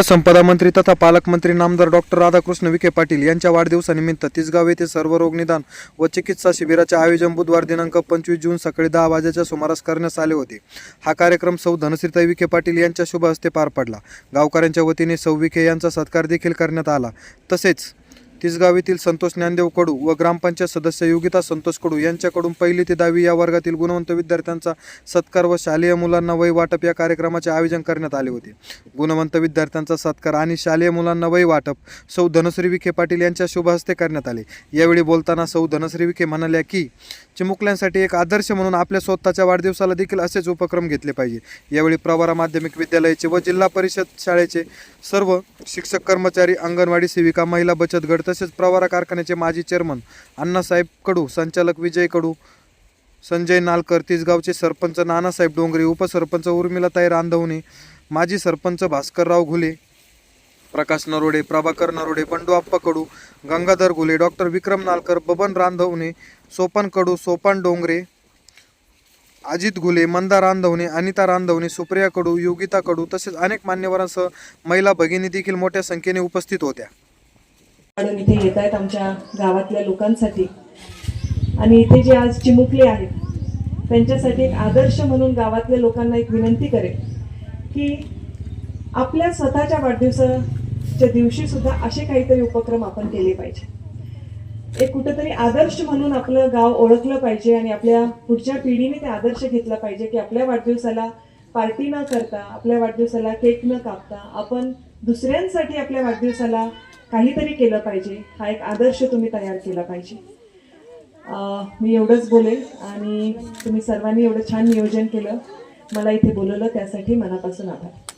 जलसंपदा मंत्री तथा पालकमंत्री नामदार डॉक्टर राधाकृष्ण विखे पाटील यांच्या वाढदिवसानिमित्त तिसगाव येथे सर्व रोग निदान व चिकित्सा शिबिराचे आयोजन बुधवार दिनांक पंचवीस जून सकाळी दहा वाजेच्या सुमारास करण्यात आले होते. हा कार्यक्रम सौ धनश्रीताई विखे पाटील यांच्या शुभ हस्ते पार पडला. गावकऱ्यांच्या वतीने सौ विखे यांचा सत्कार देखील करण्यात आला. तसेच तिसगाव येथील संतोष ज्ञानदेव कडू व ग्रामपंचायत सदस्य योगिता संतोष कडू यांच्याकडून पहिली ते दहावी या वर्गातील गुणवंत विद्यार्थ्यांचा सत्कार व शालेय मुलांना वय वाटप या कार्यक्रमाचे आयोजन करण्यात आले होते. गुणवंत विद्यार्थ्यांचा सत्कार आणि शालेय मुलांना वय वाटप सौ धनश्री विखे पाटील यांच्या शुभ हस्ते करण्यात आले. यावेळी बोलताना सौ धनश्री विखे म्हणाल्या की चिमुकल्यांसाठी एक आदर्श म्हणून आपल्या स्वतःच्या वाढदिवसाला देखील असेच उपक्रम घेतले पाहिजे. यावेळी प्रवारा माध्यमिक विद्यालयाचे व जिल्हा परिषद शाळेचे सर्व शिक्षक कर्मचारी अंगणवाडी सेविका महिला बचत गट तसेच प्रवारा कारखान्याचे माजी चेअरमन अण्णासाहेब कडू संचालक विजय कडू संजय नालकर तिसगावचे सरपंच नानासाहेब डोंगरे उपसरपंच उर्मिलाताई रांधवणे माजी सरपंच भास्करराव घुले प्रकाश नरोडे प्रभाकर नरोडे बंडू आप्पा कडू गंगाधर घुले डॉक्टर विक्रम नालकर बबन रांधवणे सोपन कडू सोपान डोंगरे अजित घुले मंदा रांधवणे अनिता रांधवणे सुप्रिया कडू योगिता कडू तसेच अनेक मान्यवरांसह महिला भगिनी देखील मोठ्या संख्येने उपस्थित होत्या. इथे येत आहेत आमच्या गावातल्या लोकांसाठी. आणि इथे जे आज चिमुकले आहेत त्यांच्यासाठी एक आदर्श म्हणून गावातल्या लोकांना एक विनंती करेल की आपल्या स्वतःच्या वाढदिवसाच्या दिवशी सुद्धा असे काहीतरी उपक्रम आपण केले पाहिजे. एक कुठंतरी आदर्श म्हणून आपलं गाव ओळखलं पाहिजे आणि आपल्या पुढच्या पिढीने ते आदर्श घेतला पाहिजे की आपल्या वाढदिवसाला पार्टी न करता आपल्या वाढदिवसाला केक न कापता आपण दुसऱ्यांसाठी आपल्या वाढदिवसाला काहीतरी केलं पाहिजे. हा एक आदर्श तुम्ही तयार केला पाहिजे. मी एवढंच बोलेल आणि तुम्ही सर्वांनी एवढं छान नियोजन केलं. मला इथे बोलवलं त्यासाठी मनापासून आभार.